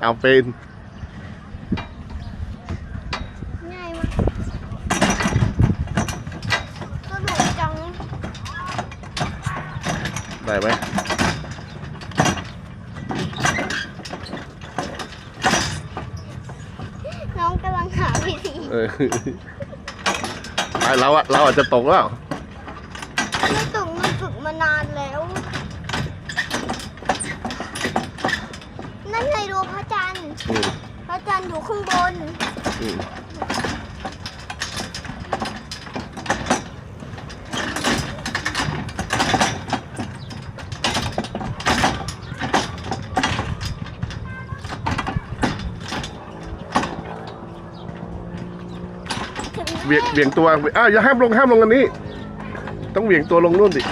เอาเป็นง่ายมากสนุกจังได้ไหมน้องกำลังหาวิธีเออไอเราอะเราอาจจะตกแล้วไม่ตกมันฝึกมานานแล้ว นั่นไงดวง พระจันทร์ อืมพระจันทร์อยู่ข้างบน อืมเหวียงเหวียงตัวอ้าวอย่าห้ามลงห้ามลงอันนี้ ต้องเหวียงตัวลงนู่นดิ